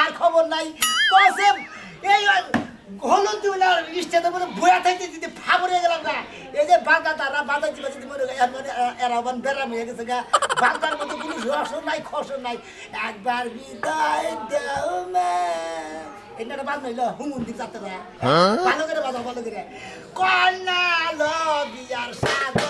আর খবর নাই কসে এই হলুদ দিলা লিস্টে তো বলে বয়া থাকতে দিতে ফাবরে গেলাম না এই যে বাগা তারা বাগা দিবা যদি মনে হয় মানে এরা বান বেরাম হয়ে গেছে গা বাগার মতো কোনো রস নাই খসর নাই একবার বিদায় দাও মা এটা বাদ নাইলো হুমুন্দি যাত্রা। ভালো করে বাজাও ভালো করে কন্যা লো বিয়ার সাগর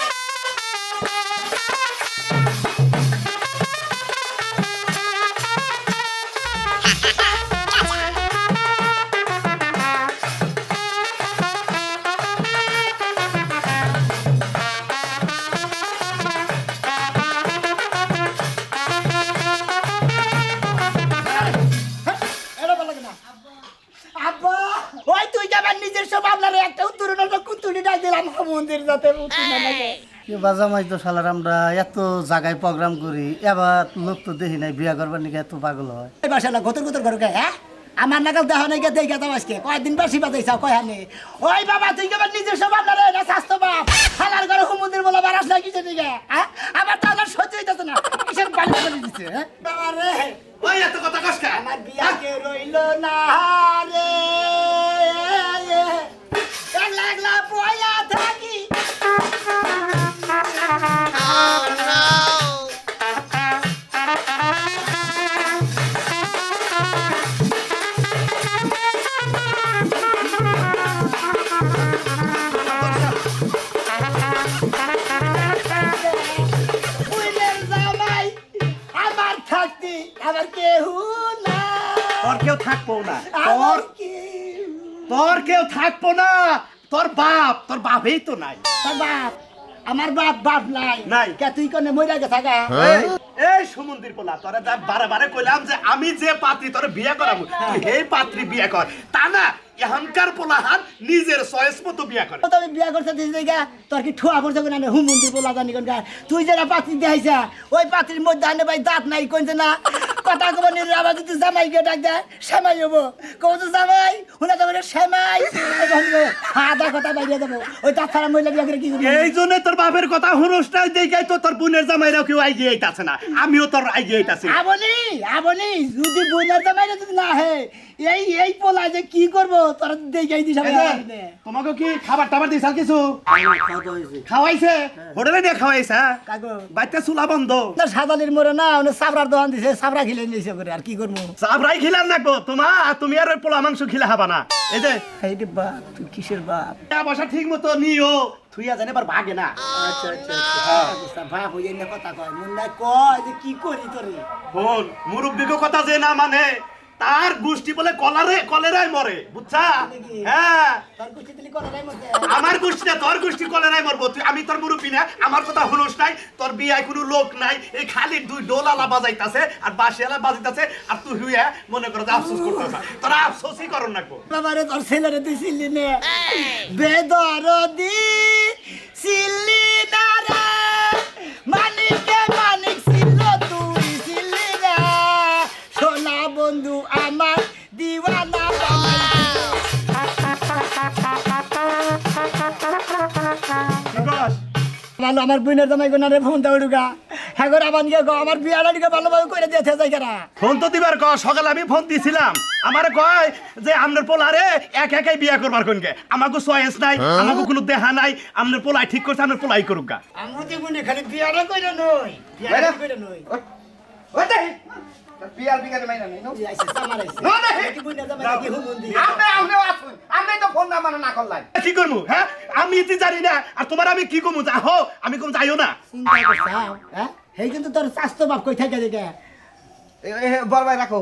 তো শালার আমরা এত জায়গায় প্রোগ্রাম করি এবার লোক তো দেখি নাই বিয়া করবার নাকি এত পাগল হয়। এই বাসা না গতর গতর ঘর হ্যাঁ? আমার নাগাল দেহ নাই গিয়ে দেখে দাও আজকে। কয়েকদিন বেশি বাজাইছাও কয় হানে? ওই বাবা তুই কেবল নিজের সব আপনার না স্বাস্থ্য বাপ। হালার ঘরে হুমুন্দির বলে বারাস না কিছু দিকে হ্যাঁ? আমার তো আমার সহ্য হইতেছে না। কিসের বালি করে দিচ্ছে হ্যাঁ? বাবা রে ওই এত কথা কস কা? আমার বিয়াকে রইল না রে। থাকব না। তোর তোর কেউ থাকব না। তোর বাপ তোর বাপই তো নাই। তোর বাপ। আমার বাপ বাপ নাই। নাই। কে তুই কোনে মইরা গে? থাকা এই, সুমন্দির সমুদ্রের পোলা তোরে যা বারে বারে কইলাম যে আমি যে পাত্রী তোরে বিয়ে করাবো। তুই এই পাত্রী বিয়ে কর। তা না এখানকার নিজের চয়েস মতো বিয়ে করে। তো বিয়া করতে দিছি দেখা তোর কি ঠুয়া পড়ছে কোন হুম মন্দির বলা জানি কোন তুই যেটা পাত্রী দেখাইছা ওই পাত্রীর মধ্যে আনে ভাই দাঁত নাই কোনছে না। কথা কব নির আবার যদি জামাই কে ডাক দেয় শ্যামাই হব। কব তো জামাই হুনা তো বলে শ্যামাই আধা কথা বাইরে যাব ওই দাঁত ছাড়া মহিলা বিয়া করে কি করবি? এই জন্য তোর বাপের কথা নাই দেখাই তো তোর বোনের জামাইরাও কেউ আইগিয়ে আইতাছে না। আমিও তোর আইতাছি। আবনি আবনি যদি বইনার জামাই যদি না হে এই এই পোলা যে কি করব? তোরা দেখাই দিস তোমাকে কি খাবার টাবার দিছ আর কিছু? খাওয়াইছে? হোটেলে নিয়ে খাওয়াইছে হ্যাঁ? চুলা বন্ধ। না সাদালির মোড়ে না ওনে সাবরার দোকান দিছে সাবরা খিলে নিয়েছে করে আর কি করব? চাবরাই খিলার নাকবো তোমা তুমি আর পোলা মাংস খিলা হাবা না। এই যে এই রে বাপ তুই কিসের বাপ? পয়সা ঠিক মতো নিও থুইয়া জানে এবার ভাগে না। আচ্ছা আচ্ছা আচ্ছা। বাপ হইয়া কথা কয়। মন নাই কয় যে কি করি তোরে? বল মুরব্বিকে কথা যে না মানে তার গোষ্ঠী বলে কলারে কলেরাই মরে বুঝছা? হ্যাঁ। করে নাই মধ্যে আমার গোষ্ঠী না তোর গোষ্ঠী কলেরাই মরবো। তুই আমি তোর মুরব্বী না আমার কথা হুরস নাই তোর বিয়ায় কোনো লোক নাই এই খালি দুই ডোলালা বাজাইতাছে আর বাসিয়ালা বাজাইতাছে আর তুই হুইয়া মনে করো যে আফসোস করতেছ। তোরা আফসোসই করন নাকবো বাবারে তোর ছেলেরে তুই ছিলি নে? বেদরদি ছিলি না রে? মানিকে ভালো আমার বোনের জামাই গোনারে ফোন দাও ডুগা হ্যাঁ করে আমার নিয়ে গো আমার বিয়াটা দিকে ভালোভাবে করে দিয়েছে যাই কেনা ফোন তো দিবার ক সকালে আমি ফোন দিছিলাম। আমার কয় যে আমনের পোলারে এক একাই বিয়া করবার কোনকে আমাকে চয়েস নাই আমাকে কোনো দেহা নাই আমনের পোলাই ঠিক করছে আমনের পোলাই করুক গা। আমার তো খালি বিয়াটা কইরা নই বিয়াটা কইরা নই ওই বিয়ার মাইনা নেই নো? আইছে সামার আইছে না। কি জামাই কি আসুন তো ফোন করলাই। কি হ্যাঁ? আমি ইতি জানি না আর তোমার আমি কি কমু যা হো আমি কম যাইও না। চিন্তা করছাও হ্যাঁ? হেই কিন্তু তোর স্বাস্থ্য বাপ কই থাকে দেখে? বড় ভাই রাখো।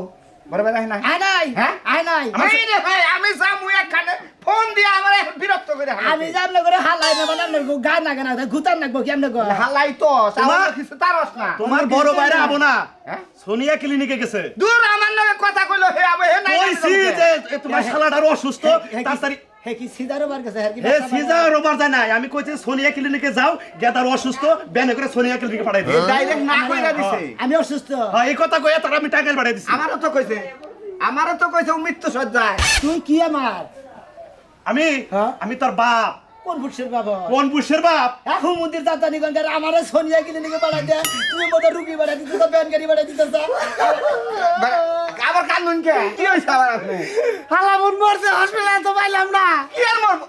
বড় ভাই রাখ না আয় নাই হ্যাঁ? আয় নাই। রে ভাই আমি যামু একখানে ফোন দিয়ে আমার বিরক্ত করে আমি যে করে হালাই না মানে আপনার গান না গান ঘুতার নাকবো কি আপনার গো? হালাই তো তোমার- আমার কিছু তারস না। তোমার বড় বাইরে আবো না। হ্যাঁ? সোনিয়া ক্লিনিকে গেছে। দূর আমার লগে কথা কইলো হে আবে হে নাই কইছি যে তোমার শালাটার অসুস্থ তাড়াতাড়ি হে কি সিদারও বার গেছে হ্যাঁ কি হে সিজা রোবার যায় নাই আমি কইছি সোনিয়া ক্লিনিকে যাও গেদার অসুস্থ ব্যানে করে সোনিয়া ক্লিনিকে পাঠাই দিই ডাইরেক্ট না কইরা দিছে। আমি অসুস্থ। হ্যাঁ এই কথা কইয়া তারা আমি টাকা পাঠাই দিছি। আমারও তো কইছে। আমারও তো কইছে মৃত্যু সজ্জায় তুই কি আমার? আমি হ্যাঁ? আমি তোর বাপ। কোন ফুটসের বাবা কোন বুশের বাপ? এখন মন্দির আমার সোনিয়া ক্লিনিকে বাড়াই দে। তুমি মতো রুগী বাড়াই দিতে তো ব্যান গাড়ি বাড়াই দিতে আবার কানুন কে? কি হইছে আবার আপনি? হালা মন মরছে হসপিটালে তো পাইলাম না কি আর মরবো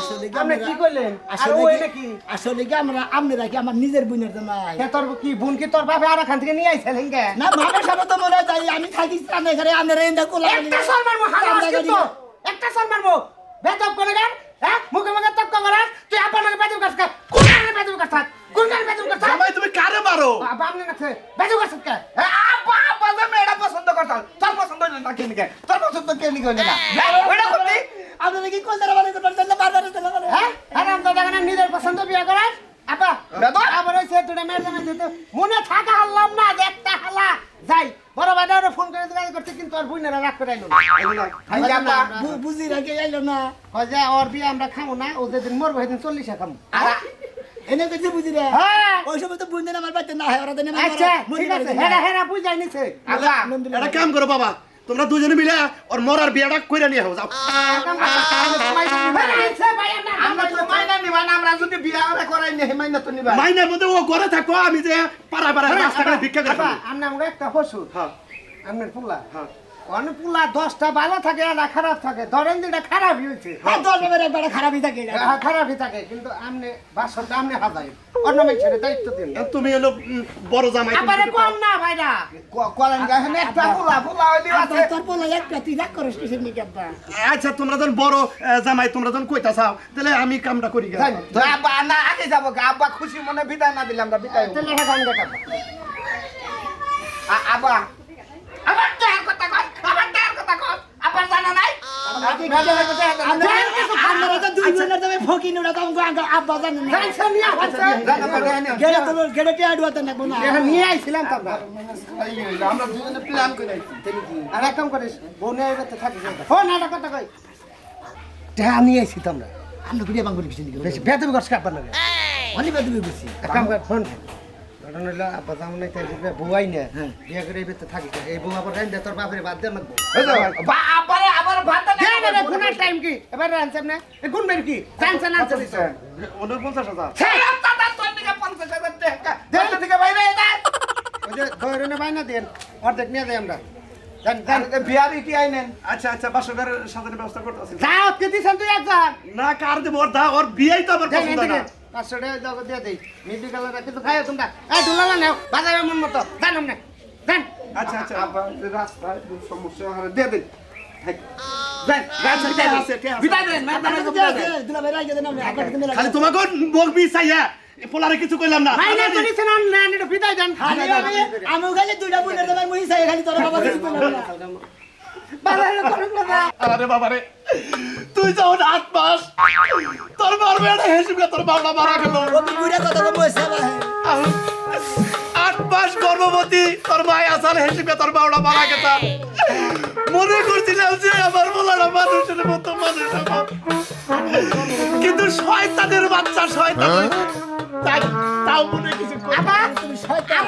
আসলে কি আপনি কি করলেন? আসলে ওই কি- নাকি? আসলে কি আমরা আপনারা কি আমার নিজের বোনের জামাই তোর কি বোন কি তোর বাপে আর এখান থেকে নিয়ে হেঙ্গে না ভাবে সবে তো মনে যাই আমি থাকি ঘরে আপনারা কোলা একটা মারবো হালা কিন্তু একটা গান হ্যাঁ? মুখে মুখে তক্ক করে। তুই আপন লগে বেতব কাজ কর কোন গানে বেতব কাজ কোন গানে বেতব কাজ জামাই তুমি কারে মারো? বাবা আমনে কাছে বেতব কাজ কর হ্যাঁ আপা আপা যে মেয়েটা পছন্দ করতাল তোর পছন্দ না কেন কে তোর পছন্দ কে হইল না? ওইটা করতি আপনারা কি কোন দ্বারা মানে করতেন না বারবার দিতে লাগে হ্যাঁ? আরে আমরা দেখেন নিজের পছন্দ বিয়ে করার। আপা আবার ওই সে দুটা মেয়ের জামাই মনে থাকা হারলাম না যে একটা হালা। যাই বড় ভাইটা ওরা ফোন করে দিলে করতে কিন্তু ওর বুইনারা রাগ করে আইলো বু- বুঝি রাখে আইলো না। কয় যে ওর বিয়ে আমরা খাব না ও যেদিন মরবো সেদিন চল্লিশে এনে বুঝি রে হ্যাঁ। ওই সময় তো বুঝতে আমার বাড়িতে না হয় ওরা দেনে আচ্ছা ঠিক আছে হেরা হেরা বুঝাই নিছে। একটা কাম করো বাবা তোমরা দুজনে মিলে ওর মরার বিয়াটা কইরা নিয়ে যাও। আমরা তো মাইনা নিবা না আমরা যদি বিয়ে ওরা করাই নি মাইনা তো নিবা। মাইনের মধ্যে ও ঘরে থাকো আমি যে পাড়া পাড়া রাস্তা ভিক্ষা করে আমরা একটা পশু। হ্যাঁ। আপনার পুলা? হ্যাঁ। অনেক পুলা দশটা ভালো থাকে একটা খারাপ থাকে। ধরেন যেটা খারাপই হয়েছে। হ্যাঁ দশ বাবার একবার খারাপই থাকে। হ্যাঁ, খারাপই থাকে কিন্তু আপনি বাসনটা আপনি হাজাই। অন্য মানুষের দায়িত্ব দিন তুমি হলো বড় জামাই যদি কম না ভাইরা। কলেন গাছেন একটা পুলা পুলা হইলি আছে। তোর বলে একটা তুই রাগ করিস কিসের নিকে আচ্ছা তোমরা যখন বড় জামাই তোমরা যখন কইতা চাও তাহলে আমি কামটা করি গা। যাই, আব্বা না আগে যাব আব্বা খুশি মনে বিদায় না দিলে আমরা বিদায়। আ- আব্বা কথা কথা আবার জানা নাই? নিয়ে আইছিলাম তো আমরা। আইছি। বেতন করছ কাপড় লাগে? অনেক বুঝছি এক কাম কর ফোন ঘটনা হলো আব্বা যেমন বউ আইনে বিয়ে করে এই বেতে থাকিস এই বউ আবার রাইন দে তোর বাপের বাদ দে লাগবো আবার আবার ভাত দে না গুনার টাইম কি? এবার রানছেন না। গুন বের কি? জানছেন না দিছে? উনপঞ্চাশ হাজার। ছেড়াম দাদা তোর দিকে 50000 টাকা। দেন থেকে বাইরে দে। ওই যে ধরে বাইনা দেন অর্ধেক নিয়ে যাই আমরা। জান জান। বিয়ারি কি আইনেন? আচ্ছা আচ্ছা বাসকের সাজানোর ব্যবস্থা করতেছি। যাও কে দিছেন তুই একজন না কার দেবো? ওর দা ওর বিয়েই তো আমার পছন্দ না। পাঁচশো টাকা দাও দিয়ে দেই। মেডিকেলের কিছু খাইও তোমরা। এই ঢুলা না বাজাবে মন মতো। জানো না জান আচ্ছা আচ্ছা। আবার রাস্তায় সমস্যা হয় দিয়ে জান আচ্ছা, ভাই কিন্তু খালি তোমাকে বকবি চাইয়া পোলারে কিছু কইলাম না। মাইনা তো নিছেন না এটা বিদায় দেন। খালি আমি আমি খালি দুইটা বোনের তবে মুই চাই খালি তোর বাবা কিছু বললাম না। বাজারে করুন বাবা রে তুই যখন আট মাস তোর মারবে একটা হেসুকে তোর বাবা মারা গেল। আট মাস গর্ভবতী তোর মাই আসার হেসুকে তোর বাবা মারা গেছে। মনে করছিলাম যে আমার বলাটা মানুষের মতো মানুষের মতো কিন্তু শয়তানের বাচ্চা শয়তান। তাই তাও মনে কিছু করি না। আবার? তুমি শয়তান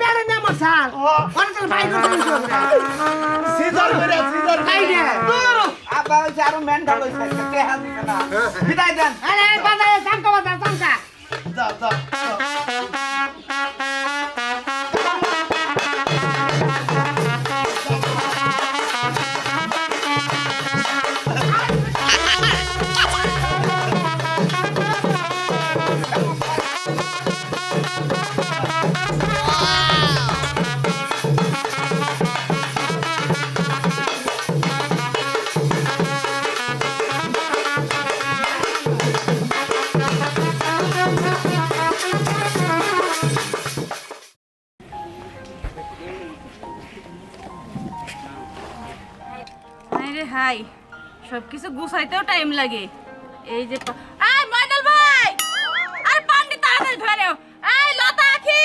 পেরে নে ও, অনেক ভাই করে সিজার করে সিজার তাই রে করে আব্বা হইছে আরও মেন্টাল হইছে কে হাত দিছে না বিদায় দেন আরে বাজারে চামকা বাজার চামকা যাও যাও রে সব কিছু গুছাইতেও টাইম লাগে। এই যে এই ময়নাল ভাই! আরে পান্ডি তাড়াতাড়ি ধরে নাও। এই লতা আখি!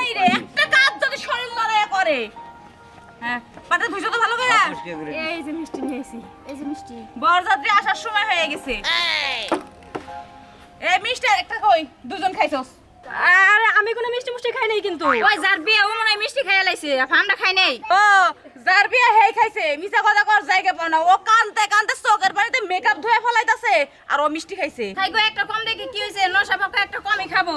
এই রে একটা কাজ যদি শরীর লড়াই করে। হ্যাঁ পাটা ধুইছো তো ভালো করে? এই যে মিষ্টি নিয়েছি এই যে মিষ্টি। বরযাত্রী আসার সময় হয়ে গেছে। এই মিষ্টি একটা কই? দুজন খাইছস। আরে আমি কোনো মিষ্টি মুষ্টি খাই নাই কিন্তু। ওই যার বিয়ে ও মনে মিষ্টি খাইয়া লাইছে আমরা খাই নাই। ও যার বিয়া হেই খাইছে মিছা কথা কর জায়গা পাও না ও কানতে কানতে চোখের বাড়িতে মেকআপ ধুয়ে ফেলাইতাছে আর ও মিষ্টি খাইছে। খাই গো একটা কম দেখি কি হইছে নশা পাকা একটা কমই খাব।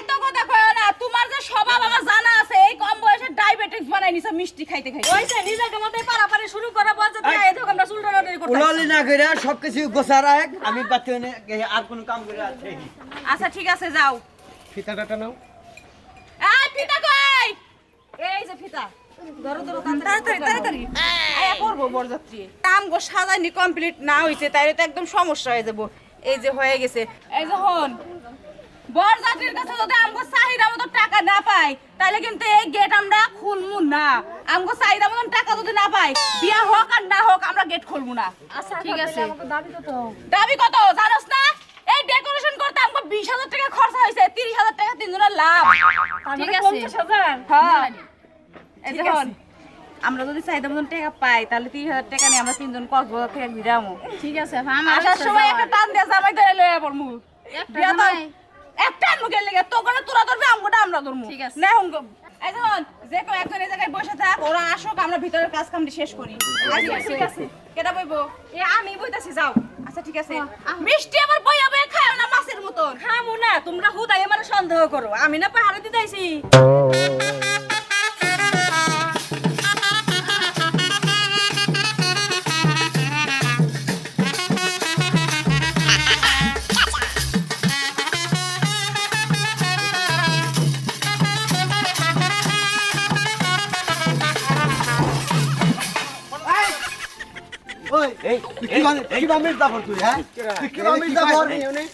এত কথা কয় না তোমার যে স্বভাব আমার জানা আছে এই কম বয়সে ডায়াবেটিস বানাই নিছো মিষ্টি খাইতে খাইতে। ওইছে নিজের মধ্যে পারাপারি শুরু করা বলছে তাই এই দেখো আমরা চুলটা নড়ি করতে উলালি না কইরা সবকিছু গোছা রাখ আমি বাতি আর কোন কাম করে আছে। আচ্ছা ঠিক আছে যাও। ফিতাটা নাও। এই ফিতা কই? এই যে ফিতা। ধরো ধরো তাড়াতাড়ি তাড়াতাড়ি আয়া করব বরযাত্রী। কাম গো সাজাইনি কমপ্লিট না হইছে তাইলে তো একদম সমস্যা হয়ে যাব। এই যে হয়ে গেছে। এই যে বরযাত্রীর কাছে যদি আমগো চাহিদা মতো টাকা না পাই তাহলে কিন্তু এই গেট আমরা খুলমু না। আমগো চাহিদা মতো টাকা যদি না পাই বিয়া হোক আর না হোক আমরা গেট খুলবো না। আচ্ছা ঠিক আছে। দাবি দাবি কত জানোস না? এই ডেকোরেশন করতে আমগো বিশ হাজার টাকা খরচা হয়েছে তিরিশ হাজার টাকা তিনজনের লাভ। ঠিক আছে। হ্যাঁ। আমরা যদি চাহিদা মতন টাকা পাই তাহলে তিরিশ হাজার টাকা নিয়ে আমরা তিনজন কক্সবাজার থেকে ঘুরামো ঠিক আছে আসার সময় একটা টান দিয়ে জামাই ধরে লয়ে পড়মু। একটা মুখের লেগে তো করে তোরা ধরবে আমগোটা আমরা ধরমু। ঠিক আছে। না এই যে একজন এই জায়গায় বসে থাক ওরা আসুক আমরা ভিতরের কাজ কামটি শেষ করি। আচ্ছা ঠিক আছে। কেটা বইবো? এ আমি বইতাছি যাও। আচ্ছা ঠিক আছে। মিষ্টি আবার বইয়া বইয়া খায় না মাছের মতন। খামু না তোমরা হুদাই আমার সন্দেহ করো। আমি না পাহাড়ে দিতে তুই কি মানে কি মানে মির্জাফর তুই হ্যাঁ তুই কি মানে মির্জাফর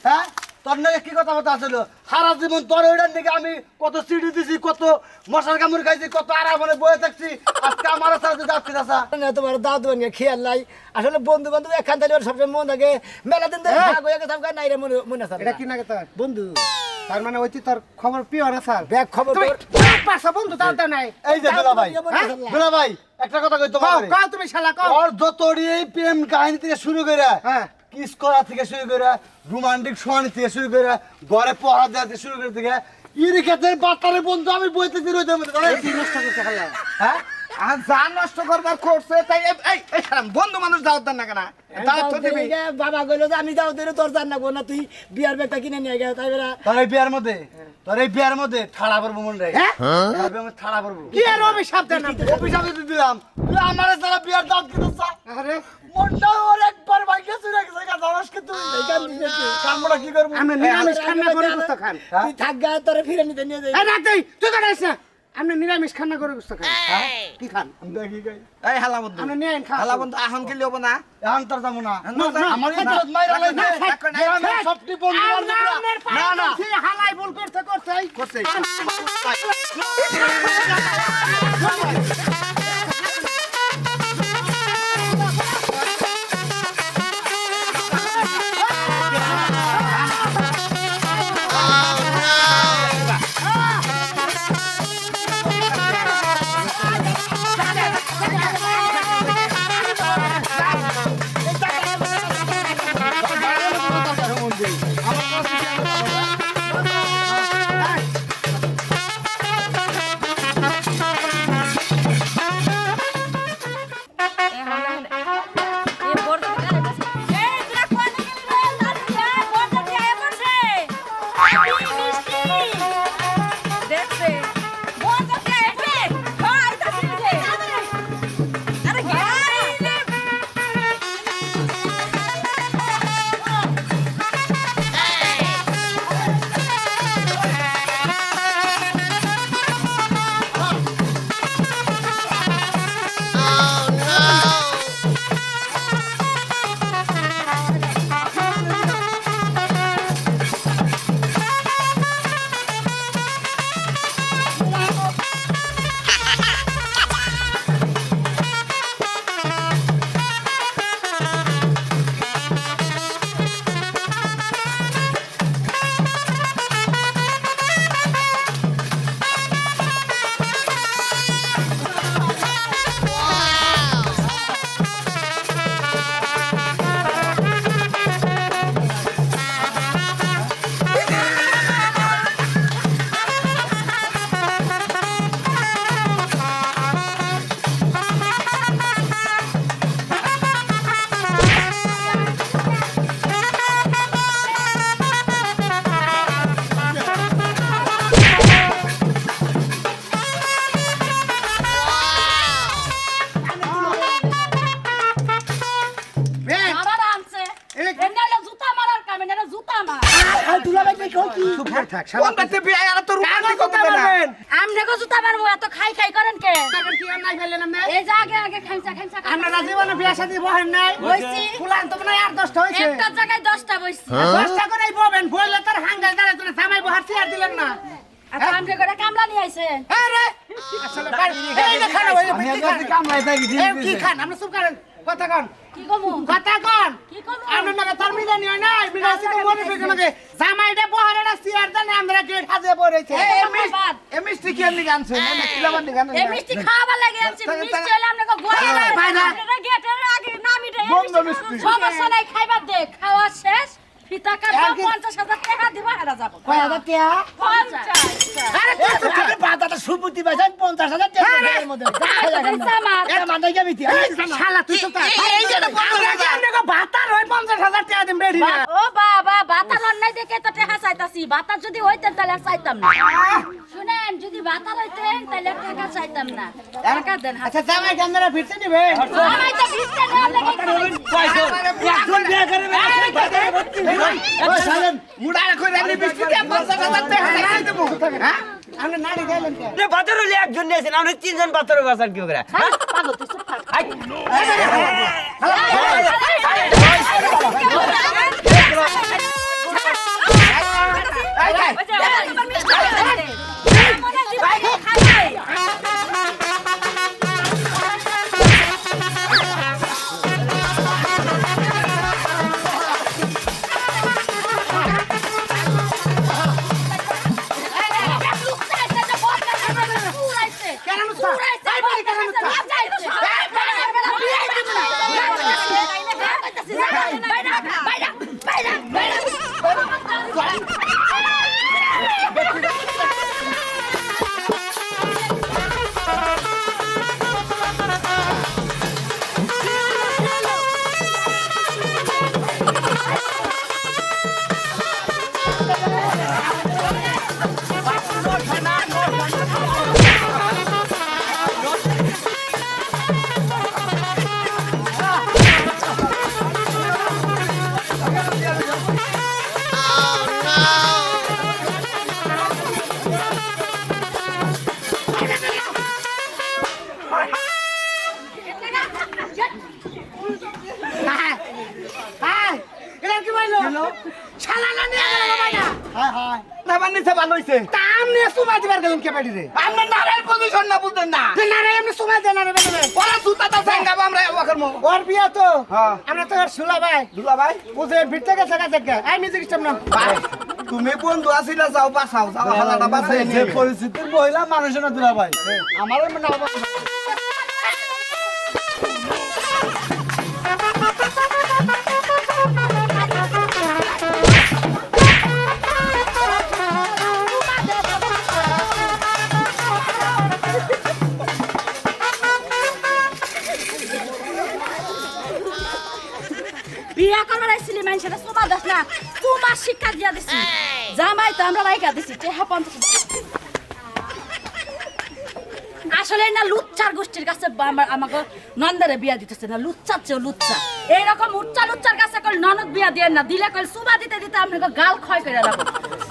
হ্যাঁ তোর নাকি কি কথা কথা আসলো সারা জীবন তোর ওইটার দিকে আমি কত সিডি দিছি কত মশার কামড় খাইছি কত আরামে বয়ে থাকছি। আজকে আমার সাথে যাচ্ছি চাষা না তোমার দাদু বানিয়ে খেয়াল নাই। আসলে বন্ধু বান্ধব তাহলে ওর সবসময় মন থাকে। মেলা দিন ধরে ভাগ হয়ে গেছে নাই রে মনে মনে আছে। এটা কি নাকি তোর বন্ধু। তার মানে ওই তোর খবর পিও না স্যার ব্যাগ খবর খবর- বন্ধু তাও নাই। এই যে দুলা ভাই? দুলা ভাই একটা কথা কই কও তোমার? কও তুমি শালা কও। ওর যতড়ি এই প্রেম কাহিনী থেকে শুরু করে হ্যাঁ। কিস করা থেকে শুরু করে রোমান্টিক সোয়ানি থেকে শুরু করে ঘরে পড়া দেওয়া থেকে শুরু করে থেকে ইরিকেতের বাতারে বন্ধু আমি বইতেছি রইতে মধ্যে হ্যাঁ? আর যা নষ্ট করবার করছে তাই এই- বন্ধু মানুষ দাওয়াত দেন না কেন? দাওয়াত বাবা কইলো যে আমি যাও দিলে তোর জান না না তুই বিয়ার ব্যাগটা কিনে নিয়ে গেল তাই বেলা তোর এই বিয়ার মধ্যে তোর এই বিয়ার মধ্যে ঠাড়া পড়ব মন রে। হ্যাঁ? ঠাড়া পড়ব কি আর অভিশাপ দেন? অফিসারে দিয়ে দিলাম। আমার সারা বিয়ার দাম কিন্তু আরে। মনটা ওর একবার গেছে গা কি তুই? কামড়া কি করব? আমরা নিরামিষ করে খান হ্যাঁ? তুই থাক গা তোরে ফিরে নিতে নিয়ে যাই। এই তুই তুই তো না। আমরা নিরামিষ খান্না করে গুস্ত খান কি খান দেখি গাই এই হালা বন্ধু আমরা নিয়ে খান হালা বন্ধু আহন কি লিব না আহন তোর যাব না না, না, আমার ইজ্জত মাইরা না, না, না। সবটি বন্ধু না না হালাই ভুল করতে করতে করছে নাই বইছি। ফুলান তো হয় আর দশটা হয়েছে একটা জায়গায় দশটা বইছি। দশটা করে ববেন বইলে তোর হাঙ্গাল দাঁড়ায় তোর জামাই বহার চেয়ার দিলেন না। আচ্ছা আমনে করে কামলা নিয়ে আইছে। আরে আসলে বাড়ি এই যে খান ওই আমি কি খান? কামলাই থাকি ঠিক এই কি আছে। খান? আপনি চুপ করেন কথা কন। কথা কন। আমরা নাকি তার মিলে নিও না মিলে সিকে মনে বিকে নাকি? জামাইটা বহারের চেয়ার দেন আমরা গেট হাজে পড়েছে। এ মিষ্টি কি এমনি গানছে না কিলাবার নি গান এই মিষ্টি খাওয়াবার লাগে আনছি। মিষ্টি হলে আমনে কো গোয়া ভাই গেটের আগে নামিটা বন্ধ মিষ্টি মিষ্টি। সমস্যা নাই খাইবার দে। খাওয়া শেষ। পিতা কার 50000 টাকা দিবা হেরা যাব কয় হাজার টাকা 50 বাতার হয় পঞ্চাশ হাজার টাকা দিম রেডি ও বাবা বাতার অন্যায় দেখে তো টাকা চাইতাছি। বাতার যদি হইতেন তাহলে চাইতাম না। শুনেন যদি বাতার হইতেন তাহলে টাকা চাইতাম না। টাকা দেন আচ্ছা জামাই ক্যামেরা ফিরতে নিবে জামাই তো ফিরতে না মুড়া করে বিস্কুট 50 হাজার টাকা দেবো। হ্যাঁ? আমরা নাড়ি গাইলেন কে রে পাথর হলে একজন নিয়েছেন আমরা তিনজন পাথর বাসার কি করে হ্যাঁ, ওর বিয়া তো? হ্যাঁ। আমরা তো সুলা ভাই দুলা ভাই বুঝে ভিড়তে গেছে গেছে গে আই মিউজিক সিস্টেম না তুমি বন্ধু আছিলা যাও বাসাও যাও হালাটা বাসাই যে নিয়ে। পরিস্থিতির মহিলা মানুষ না দুলা ভাই আমারও মনে তোমার শিক্ষা দিয়া দিছি জামাই তো আমরা রাইকা দিছি টেহা পঞ্চাশ আসলে না লুচ্চার গোষ্ঠীর কাছে আমাকে নন্দারে বিয়া দিতেছে না লুচ্চার চেয়েও লুচ্চা এইরকম উচ্চা লুচ্চার কাছে কল ননদ বিয়া দিয়ে না দিলে কল সুবা দিতে দিতে আপনাকে গাল ক্ষয় করে রাখব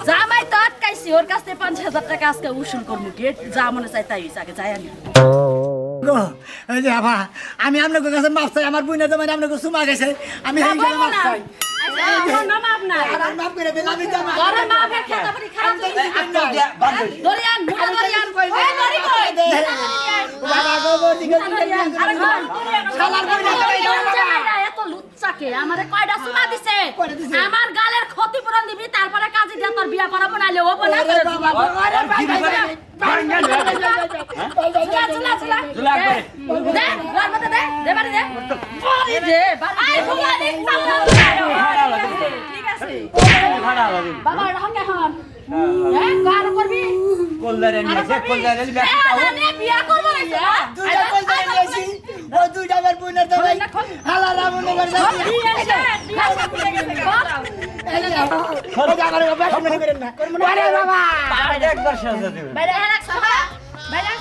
জামাই তো আটকাইছি ওর কাছ থেকে পাঁচ হাজার টাকা আজকে উসুল করব গেট যা মনে চাই তাই আগে যাই আভা আমি আপনাকে কাছে মাপ চাই আমার মানে আপনাকে সুমা গেছে আমি মাপ চাই আমারে গালের ক্ষতিপূরণ দিবি তারপরে কাজে দিয়া তোর বিয়া করাবো নাইলে। ও করে বাবা গো, হ্যাঁ বাইরে সবা বাইরে।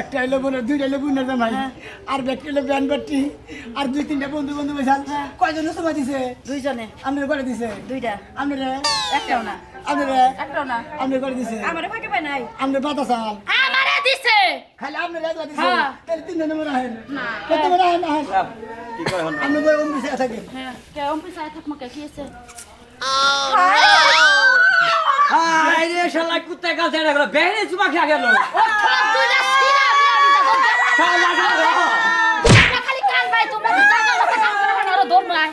একটা হলো বোনের দুইটা বোনের জামাই আর ব্যক্তি ব্যান আর দুই তিনটা বন্ধু বন্ধু বসাল কয়জন সময় দিছে? দুইজনে। করে দিছে? দুইটা। আপনারা? একটাও না। আপনারা? একটাও না। আপনার করে দিছে? আমারে ফাঁকে পাই নাই। আপনার পাতা চাল? আমারে দিছে। খালি আপনার একবার দিছে হ্যাঁ। তাহলে তিন নম্বর আহেন। না। কত নম্বর আহেন আহেন। কি কয় হন? আপনি বই অন্য বিষয়ে হ্যাঁ। কে অম্পি সাই কি? আছে হাই রে শালা কুত্তা গাল ছেড়ে গেল বেহনে চুমা খেয়ে গেল। ও ঠক দুইটা সিরা বিয়া দিতে শালা। গেল খালি কান ভাই তোমরা তো জানো না কাম করে না ওরা দৌড় নাই